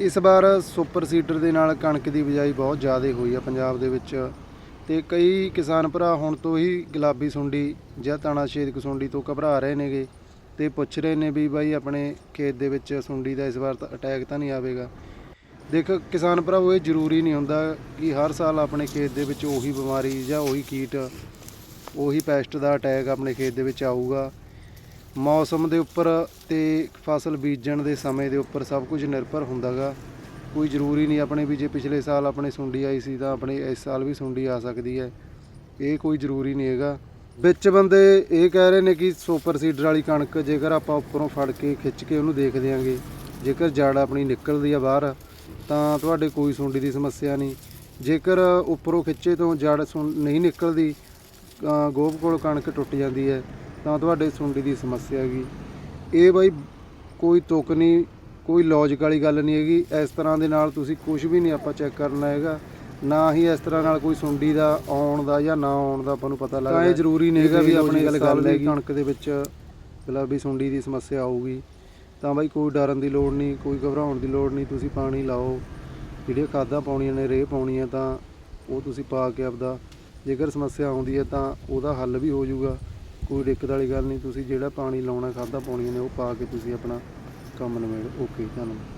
ਇਸ ਵਾਰ super seeder ਦੇ ਨਾਲ ਕਣਕ ਦੀ ਬਿਜਾਈ ਬਹੁਤ ਜ਼ਿਆਦਾ ਹੋਈ ਆ ਪੰਜਾਬ ਦੇ ਵਿੱਚ ਤੇ ਕਈ ਕਿਸਾਨ ਭਰਾ ਹੁਣ ਤੋਂ ਹੀ ਗੁਲਾਬੀ ਸੁੰਡੀ ਜਾਂ ਤਾਣਾ ਛੇਦਕ ਸੁੰਡੀ ਤੋਂ ਘਬਰਾ ਰਹੇ ਨੇਗੇ ਤੇ ਪੁੱਛ ਰਹੇ ਨੇ ਵੀ ਬਾਈ ਆਪਣੇ ਖੇਤ ਦੇ ਵਿੱਚ ਸੁੰਡੀ ਦਾ ਇਸ ਵਾਰ ਤਾਂ ਅਟੈਕ ਤਾਂ ਨਹੀਂ ਆਵੇਗਾ। ਦੇਖ, ਕਿਸਾਨ ਭਰਾਵੋ, ਇਹ ਜ਼ਰੂਰੀ ਨਹੀਂ ਹੁੰਦਾ ਕਿ ਹਰ ਸਾਲ ਆਪਣੇ ਖੇਤ ਦੇ ਵਿੱਚ ਉਹੀ ਬਿਮਾਰੀ ਜਾਂ ਉਹੀ ਕੀਟ, ਉਹੀ ਪੈਸਟ ਦਾ ਅਟੈਕ ਆਪਣੇ ਖੇਤ ਦੇ ਵਿੱਚ ਆਊਗਾ। ਮੌਸਮ ਦੇ ਉੱਪਰ ਤੇ ਫਸਲ ਬੀਜਣ ਦੇ ਸਮੇਂ ਦੇ ਉੱਪਰ ਸਭ ਕੁਝ ਨਿਰਭਰ ਹੁੰਦਾਗਾ। ਕੋਈ ਜ਼ਰੂਰੀ ਨਹੀਂ ਆਪਣੇ ਵੀ ਜੇ ਪਿਛਲੇ ਸਾਲ ਆਪਣੇ ਸੁੰਡੀ ਆਈ ਸੀ ਤਾਂ ਆਪਣੇ ਇਸ ਸਾਲ ਵੀ ਸੁੰਡੀ ਆ ਸਕਦੀ ਹੈ। ਇਹ ਕੋਈ ਜ਼ਰੂਰੀ ਨਹੀਂ ਹੈਗਾ। ਵਿੱਚ ਬੰਦੇ ਇਹ ਕਹਿ ਰਹੇ ਨੇ ਕਿ ਸੁਪਰ ਸੀਡਰ ਵਾਲੀ ਕਣਕ ਜੇਕਰ ਆਪਾਂ ਉੱਪਰੋਂ ਫੜ ਕੇ ਖਿੱਚ ਕੇ ਉਹਨੂੰ ਦੇਖ ਦਿਆਂਗੇ ਜੇਕਰ ਜੜ ਆਪਣੀ ਨਿਕਲਦੀ ਆ ਬਾਹਰ ਤਾਂ ਤੁਹਾਡੇ ਕੋਈ ਸੁੰਡੀ ਦੀ ਸਮੱਸਿਆ ਨਹੀਂ। ਜੇਕਰ ਉੱਪਰੋਂ ਖਿੱਚੇ ਤੋਂ ਜੜ ਸੁੰ- ਨਹੀਂ ਨਿਕਲਦੀ ਅ, ਗੋਭ ਕੋਲ ਕਣਕ ਟੁੱਟ ਜਾਂਦੀ ਹੈ ਤਾਂ ਤੁਹਾਡੇ ਸੁੰਡੀ ਦੀ ਸਮੱਸਿਆ ਹੈਗੀ। ਇਹ ਬਾਈ ਕੋਈ ਤੁਕ ਨਹੀਂ ਕੋਈ ਲੌਜਿਕ ਵਾਲੀ ਗੱਲ ਨਹੀਂ ਹੈਗੀ। ਇਸ ਤਰ੍ਹਾਂ ਦੇ ਨਾਲ ਤੁਸੀਂ ਕੁਝ ਵੀ ਨਹੀਂ ਆਪਾਂ ਚੈੱਕ ਕਰਨਾ ਹੈਗਾ। ਨਾ ਹੀ ਇਸ ਤਰ੍ਹਾਂ ਨਾਲ ਕੋਈ ਸੁੰਡੀ ਦਾ ਆਉਣ ਦਾ ਜਾਂ ਨਾ ਆਉਣ ਦਾ ਆਪਾਂ ਨੂੰ ਪਤਾ ਲੱਗਦਾ। ਤਾਂ ਇਹ ਜ਼ਰੂਰੀ ਨਹੀਂ ਹੈਗਾ ਵੀ ਆਪਣੇ ਗੱਲ ਗੱਲ ਹੈਗੀ। ਕਣਕ ਦੇ ਵਿੱਚ ਗੁਲਾਬੀ ਸੁੰਡੀ ਦੀ ਸਮੱਸਿਆ ਆਊਗੀ। ਤਾਂ ਬਾਈ ਕੋਈ ਡਰਨ ਦੀ ਲੋੜ ਨਹੀਂ ਕੋਈ ਘਬਰਾਉਣ ਦੀ ਲੋੜ ਨਹੀਂ। ਤੁਸੀਂ ਪਾਣੀ ਲਾਓ। ਜਿਹੜੀਆਂ ਖਾਦਾਂ ਪਾਉਣੀਆਂ ਨੇ ਰੇਹ ਪਾਉਣੀ ਹੈ ਤਾਂ ਉਹ ਤੁਸੀਂ ਪਾ ਕੇ ਆਪਦਾ ਜੇਕਰ ਸਮੱਸਿਆ ਆਉਂਦੀ ਹੈ ਤਾਂ ਉਹਦਾ ਹੱਲ ਵੀ ਹੋ ਜਾਊਗਾ। ਕੋਈ ਦਿੱਕਤ ਵਾਲੀ ਗੱਲ ਨਹੀਂ, ਤੁਸੀਂ ਜਿਹੜਾ ਪਾਣੀ ਲਾਉਣਾ ਖਾਦਾਂ ਪਾਉਣੀਆਂ ਨੇ ਉਹ ਪਾ ਕੇ ਤੁਸੀਂ ਆਪਣਾ ਕੰਮ ਨਿਬੇੜ ਓਕੇ ਧੰਨਵਾਦ।